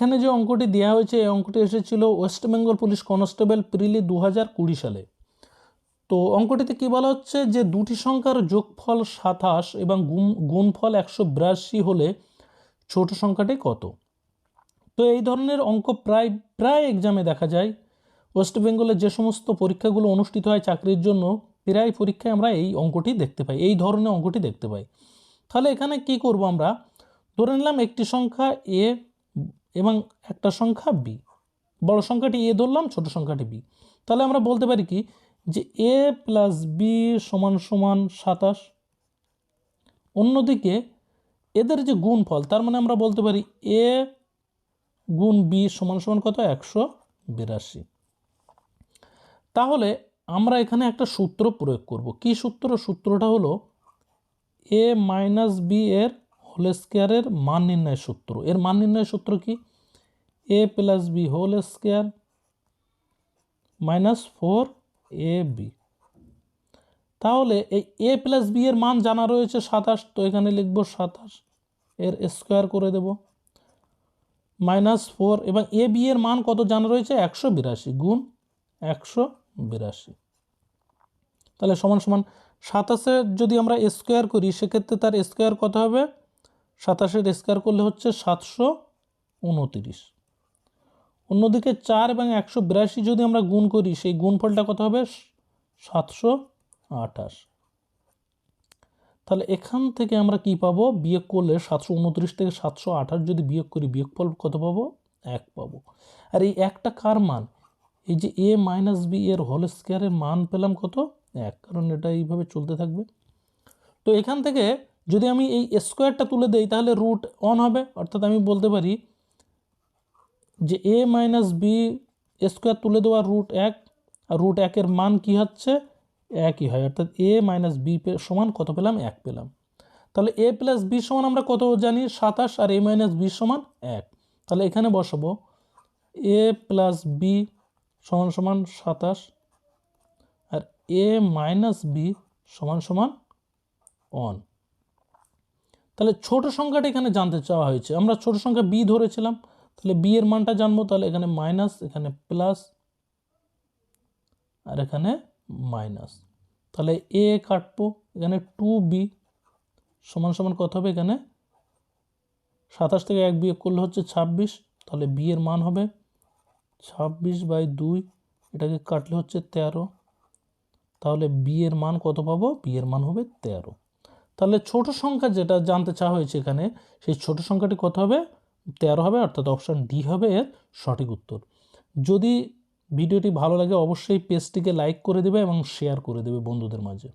এখানে যে অঙ্কটি দেওয়া হয়েছে, এই অঙ্কটি এসেছিল West Bengal police constable prelim দু হাজার কুড়ি সালে। তো অঙ্কটিতে কী বলা হচ্ছে যে, দুটি সংখ্যার যোগফল সাতাশ এবং গুণ, গুণফল একশো বিরাশি হলে ছোট সংখ্যাটি কত? তো এই ধরনের অঙ্ক প্রায় প্রায় এক্সামে দেখা যায়। ওয়েস্ট বেঙ্গলের যে সমস্ত পরীক্ষাগুলো অনুষ্ঠিত হয় চাকরির জন্য, প্রায় পরীক্ষায় আমরা এই অঙ্কটি দেখতে পাই, এই ধরনের অঙ্কটি দেখতে পাই। তাহলে এখানে কি করব আমরা? ধরে নিলাম একটি সংখ্যা এ এবং একটা সংখ্যা বি বড় সংখ্যাটি এ ধরলাম, ছোট সংখ্যাটি বি তাহলে আমরা বলতে পারি কি যে এ প্লাস বি সমান সমান সাতাশ। অন্যদিকে এদের যে গুণফল, তার মানে আমরা বলতে পারি এ গুণ বি সমান সমান কত? একশো বিরাশি। তাহলে আমরা এখানে একটা সূত্র প্রয়োগ করব। কি সূত্র? সূত্রটা হলো এ মাইনাস বি এর হোল স্কোয়ারের মান নির্ণয় সূত্র। এর মান নির্ণয় সূত্র কি? A plus B whole square minus four A B তাহলে এই এ প্লাস বি এর মান জানা রয়েছে সাতাশ, তো এখানে লিখব সাতাশ। এর স্কোয়ার করে দেব। মাইনাস ফোর এবং এ বি এর মান কত জানা রয়েছে? একশো বিরাশি গুণ একশো বিরাশি। তাহলে সমান সমান সাতাশের যদি আমরা স্কোয়ার করি, সেক্ষেত্রে তার স্কোয়ার কত হবে? সাতাশের স্কোয়ার করলে হচ্ছে সাতশো উনতিরিশ। অন্যদিকে চার এবং একশো বিরাশি যদি আমরা গুণ করি, সেই গুণফলটা কত হবে? সাতশো আঠাশ। তাহলে এখান থেকে আমরা কি পাবো? বিয়োগ করলে সাতশো উনত্রিশ থেকে সাতশো আঠাশ যদি বিয়োগ করি, বিয়োগফল কত পাবো? এক পাবো। আর এই একটা কার মান? এই যে এ মাইনাস বি এর হোল স্কোয়ারের মান পেলাম কত? এক, কারণ এটা এইভাবে চলতে থাকবে। তো এখান থেকে যদি আমি এই স্কোয়ারটা তুলে দেই, তাহলে রুট অন হবে। অর্থাৎ আমি বলতে পারি যে এ মাইনাস বি স্কোয়ার তুলে দেওয়া রুট এক, আর রুট একের মান কি হচ্ছে? একই হয়। অর্থাৎ এ মাইনাস বি সমান কত পেলাম? এক পেলাম। তাহলে এ প্লাস বি সমান আমরা কত জানি? সাতাশ, আর এ মাইনাস বি সমান এক। তাহলে এখানে বসাবো। এ প্লাস বি সমান সমান সাতাশ, আর এ মাইনাস বি সমান সমান অন তাহলে ছোট সংখ্যাটা এখানে জানতে চাওয়া হয়েছে। আমরা ছোট সংখ্যা বি ধরেছিলাম, তাহলে বি এর মানটা জানব, তাহলে এখানে মাইনাস এখানে প্লাস আর এখানে মাইনাস তাহলে এ কাটবো, এখানে টু বি সমান সমান কত হবে এখানে? সাতাশ থেকে এক বিয়োগ করলে হচ্ছে ছাব্বিশ, তাহলে বি এর মান হবে ছাব্বিশ বাই দুই, এটাকে কাটলে হচ্ছে তেরো। তাহলে বি এর মান কত পাবো? বি এর মান হবে তেরো। তাহলে ছোট সংখ্যা যেটা জানতে চাওয়া হয়েছে এখানে, সেই ছোট সংখ্যাটি কত হবে? তেরো হবে, অর্থাৎ অপশান ডি হবে এর সঠিক উত্তর। যদি ভিডিওটি ভালো লাগে, অবশ্যই পেজটিকে লাইক করে দেবে এবং শেয়ার করে দেবে বন্ধুদের মাঝে।